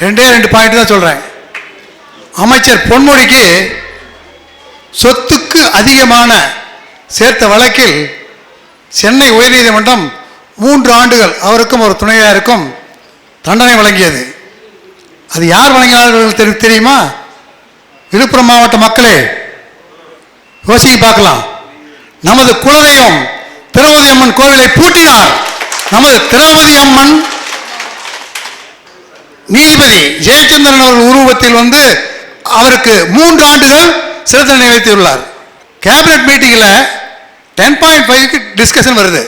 ரெண்டே ரெண்டு பாயிண்ட் தான் சொல்கிறேன் அமைச்சர் பொன்முடிக்கு சொத்துக்கு அதிகமான சேர்த்த வழக்கில் சென்னை உயர்நீதிமன்றம் மூன்று ஆண்டுகள் அவருக்கும் ஒரு துணையாருக்கும் தண்டனை வழங்கியது. அது யார் வழங்கினார்கள் தெரி- தெரியுமா? விழுப்புரம் மாவட்ட மக்களே யோசிச்சு பார்க்கலாம். நமது குலதெய்வம் திரௌபதி அம்மன் கோவிலை பூட்டினார். நமது திரௌபதி அம்மன் சரி ஜெயச்சந்திரன் அவர்கள் உருவத்தில் வந்து அவருக்கு மூன்று ஆண்டுகள் சிறந்த நிகழ்த்தியுள்ளார் கேபினட் மீட்டிங்கில் டென் பாயிண்ட் ஃபைவ்க்கு டிஸ்கஷன் வருது.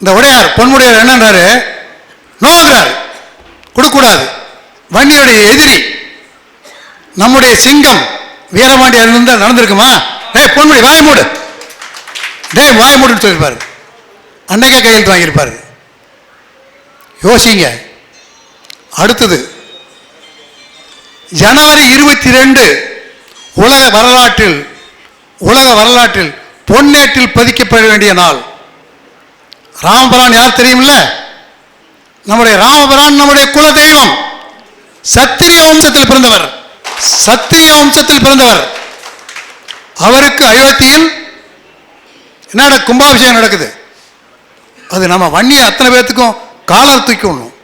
இந்த உடையார் பொன்முடையார் என்னன்றாரு? நோங்கிறார் கொடுக்கூடாது வன்னியுடைய எதிரி நம்முடைய சிங்கம் வீரபாண்டியர் இருந்தால் நடந்திருக்குமா? டேய் பொன்முடி வாய மூடு. டேய் வாய மூடுன்னு சொல்லியிருப்பார். அன்னைக்கே கையெழுத்து வாங்கியிருப்பாரு. யோசிங்க. அடுத்தது ஜனவரி இருபத்தி ரெண்டு உலக வரலாற்றில் உலக வரலாற்றில் பொன்னேட்டில் பதிக்கப்பட வேண்டிய நாள். ராமபிரான் யார் தெரியுமில்ல? நம்முடைய ராமபிரான் நம்முடைய குல தெய்வம் சத்திரிய வம்சத்தில் பிறந்தவர். சத்திரிய வம்சத்தில் பிறந்தவர். அவருக்கு அயோத்தியில் என்ன கும்பாபிஷேகம் நடக்குது? அது நம்ம வன்னியை அத்தனை பேர்த்துக்கும் காலர் தூக்கி விடணும்.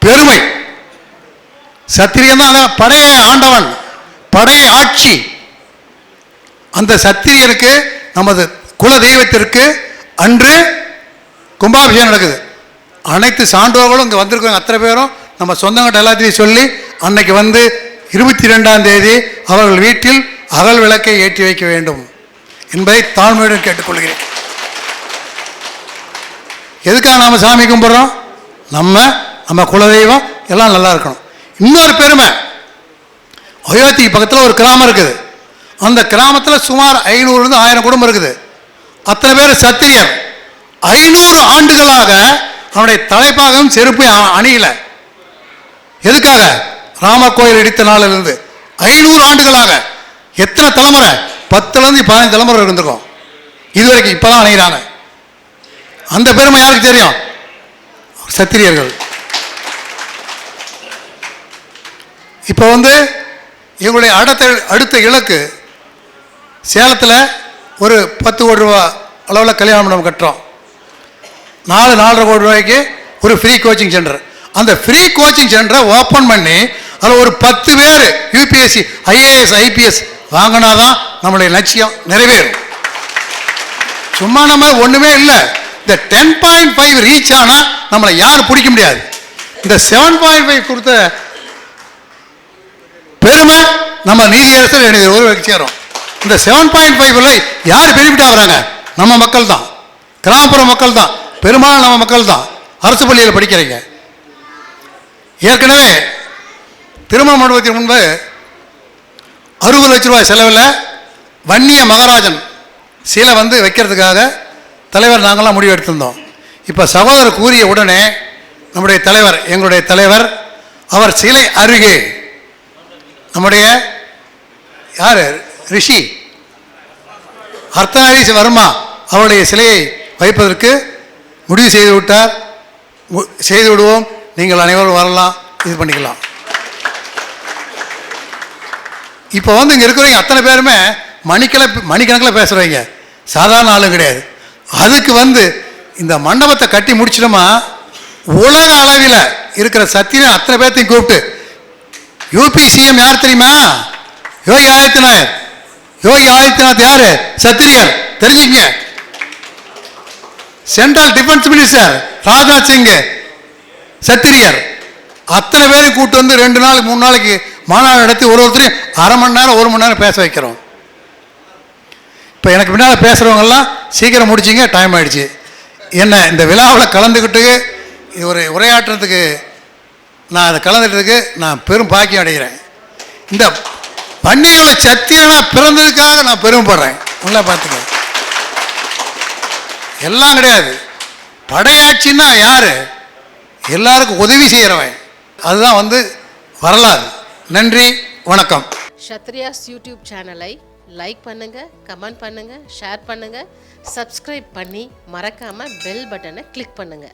பெருமை. சத்திரியன் தான் படையை ஆண்டவன் படை ஆட்சி. அந்த சத்திரியருக்கு நமது குல தெய்வத்திற்கு அன்று கும்பாபிஷேகம் நடக்குது. அனைத்து சான்றோர்களும் இங்கே வந்திருக்காங்க அத்தனை பேரும் நம்ம சொந்தங்கிட்ட எல்லாத்தையும் சொல்லி அன்னைக்கு வந்து இருபத்தி ரெண்டாம் தேதி அவர்கள் வீட்டில் அகல் விளக்கை ஏற்றி வைக்க வேண்டும் என்பதை தாழ்மையுடன் கேட்டுக்கொள்கிறேன். எதுக்காக நாம் சாமி கும்பிட்றோம்? நம்ம நம்ம குலதெய்வம் எல்லாம் நல்லா இருக்கணும். இன்னொரு பெருமை. அயோத்திக்கு பக்கத்தில் ஒரு கிராமம் இருக்குது. அந்த கிராமத்தில் சுமார் ஐநூறுலேருந்து ஆயிரம் குடும்பம் இருக்குது. அத்தனை பேர் சத்திரியர். ஐநூறு ஆண்டுகளாக அவனுடைய தலைப்பாகவும் செருப்பு அணியலை. எதுக்காக? ராம கோயில் இடித்த நாளிலிருந்து. ஐநூறு ஆண்டுகளாக. எத்தனை தலைமுறை? பத்துலேருந்து பதினஞ்சு தலைமுறை இருந்திருக்கும். இதுவரைக்கும் இப்போ தான் அணைகிறாங்க அந்த பெருமை யாருக்கு தெரியும்? சத்திரியர்கள். இப்போ வந்து எங்களுடைய அடுத்த அடுத்த இலக்கு சேலத்தில் ஒரு பத்து கோடி ரூபா அளவில் கல்யாண மண்டபம் கட்டுறோம். நாலு நாலரை கோடி ரூபாய்க்கு ஒரு ஃப்ரீ கோச்சிங் சென்டர் அந்த ஃப்ரீ கோச்சிங் சென்டரை ஓப்பன் பண்ணி அதில் ஒரு பத்து பேர் யூபிஎஸ்சி ஐஏஎஸ் ஐபிஎஸ் வாங்கினாதான் நம்மளுடைய லட்சியம் நிறைவேறும். சும்மா நம்ம ஒன்றுமே இல்லை. இந்த டென் பாயிண்ட் ஃபைவ் ரீச் ஆனால் நம்மளை யாரும் பிடிக்க முடியாது. இந்த செவன் பாயிண்ட் ஃபைவ் கொடுத்த பெருமை நம்ம நீதியரசர் எனக்கு ஒருவருக்கு சேரும். இந்த செவன் பாயிண்ட் ஃபைவ்ல யார் பெனிஃபிட் ஆகுறாங்க? நம்ம மக்கள் தான் கிராமப்புற மக்கள் தான் பெரும்பாலும் நம்ம மக்கள் தான் அரசு பள்ளியில் படிக்கிறீங்க. ஏற்கனவே திருமண மண்டபத்திற்கு முன்பு அறுபது லட்ச ரூபாய் செலவில் வன்னிய மகாராஜன் சிலை வந்து வைக்கிறதுக்காக தலைவர் நாங்களாம் முடிவு எடுத்திருந்தோம். இப்போ சகோதரர் கூறிய உடனே நம்முடைய தலைவர் எங்களுடைய தலைவர் அவர் சிலை அருகே நம்முடைய யார்? ரிஷி. அர்த்தநாரீஸ் வர்மா அவருடைய சிலையை வைப்பதற்கு முடிவு செய்து விட்டார். செய்து விடுவோம். நீங்கள் அனைவரும் வரலாம். இது பண்ணிக்கலாம். இப்போ வந்து இங்கே இருக்கிறவங்க அத்தனை பேருமே மணிக்கில் மணிக்கணக்கில் பேசுகிறவங்க சாதாரண ஆளும் கிடையாது. அதுக்கு வந்து இந்த மண்டபத்தை கட்டி முடிச்சிட்டோமா? உலக அளவில் இருக்கிற சத்தியம் அத்தனை பேர்த்தையும் கூப்பிட்டு யூபி சிஎம் யார் தெரியுமா? யோகி ஆதித்யநாத் யோகி ஆதித்யநாத் யாரு? சத்திரியர். தெரிஞ்சுங்க central defence minister Rajnath Singh சத்திரியர். அத்தனை பேரும் கூட்டு வந்து ரெண்டு நாளைக்கு மூணு நாளைக்கு மாநாடு நடத்தி ஒரு ஒருத்தரையும் அரை மணி நேரம் ஒரு மணி நேரம் பேச வைக்கிறோம். இப்போ எனக்கு பின்னால் பேசுகிறவங்கெல்லாம் சீக்கிரம் முடிச்சிங்க டைம் ஆகிடுச்சு என்ன இந்த விழாவில் கலந்துக்கிட்டு இது ஒரு உரையாற்றுறதுக்கு நான் அதை கலந்துட்டதுக்கு நான் பெரும் பாக்கியம் அடைகிறேன். இந்த பன்னியோட சத்தியனா பிறந்ததுக்காக நான் பெருமைப்படுறேன். நல்லா பார்த்துக்க எல்லாம் கிடையாது. படையாட்சின்னா யார்? எல்லாருக்கும் உதவி செய்கிறவன். அதுதான் வந்து வரலாறு. நன்றி வணக்கம். ஷத்ரியாஸ் யூடியூப் சேனலை லைக் பண்ணுங்க கமெண்ட் பண்ணுங்க ஷேர் பண்ணுங்க சப்ஸ்கிரைப் பண்ணி மறக்காம பெல் பட்டனை கிளிக் பண்ணுங்க.